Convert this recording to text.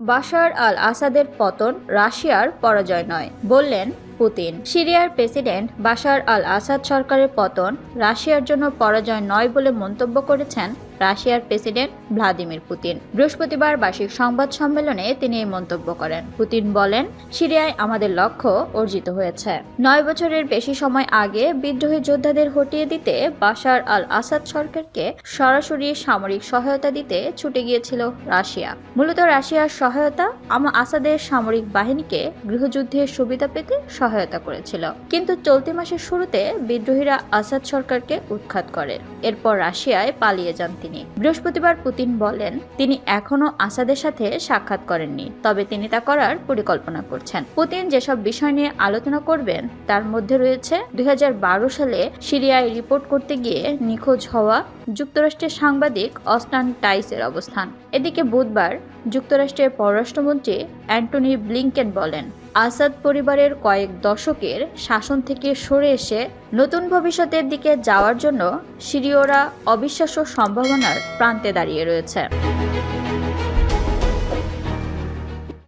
বাশার আল আসাদের পতন রাশিয়ার পরাজয় নয়। বললেন পুতিন। সিরিয়ার প্রেসিডেন্ট বাশার আল আসাদ সরকারের পতন রাশিয়ার জন্য পরাজয় নয় বলে মন্তব্য করেছেন রাশিয়ার প্রেসিডেন্ট ভ্লাদিমির পুতিন। বৃহস্পতিবার বার্ষিক সংবাদ সম্মেলনে তিনি এই মন্তব্য করেন। পুতিন বলেন, সিরিয়ায় আমাদের লক্ষ্য অর্জিত হয়েছে। নয় বছরের বেশি সময় আগে বিদ্রোহী যোদ্ধাদের হটিয়ে দিতে বাশার আল আসাদ সরকারকে সরাসরি সামরিক সহায়তা দিতে ছুটে গিয়েছিল রাশিয়া। মূলত রাশিয়ার সহায়তা আমা আসাদের সামরিক বাহিনীকে গৃহযুদ্ধের সুবিধা পেতে সহায়তা করেছিল। কিন্তু চলতি মাসের শুরুতে বিদ্রোহীরা আসাদ সরকারকে উৎখাত করে। এরপর রাশিয়ায় পালিয়ে যান তিনি। বৃহস্পতিবার পুতিন বলেন, তিনি এখনও আসাদের সাথে সাক্ষাৎ করেননি, তবে তিনি তা করার পরিকল্পনা করছেন। পুতিন যেসব বিষয় নিয়ে আলোচনা করবেন, তার মধ্যে রয়েছে দুই হাজার বারো সালে সিরিয়ায় রিপোর্ট করতে গিয়ে নিখোঁজ হওয়া যুক্তরাষ্ট্রের সাংবাদিক অস্টান টাইসের অবস্থান। এদিকে বুধবার যুক্তরাষ্ট্রের পররাষ্ট্রমন্ত্রী অ্যান্টনি ব্লিংকেন বলেন আসাদ পরিবারের কয়েক দশকের শাসন থেকে সরে এসে নতুন ভবিষ্যতের দিকে যাওয়ার জন্য সিরিয়রা অবিশ্বাস্য সম্ভাবনার প্রান্তে দাঁড়িয়ে রয়েছে।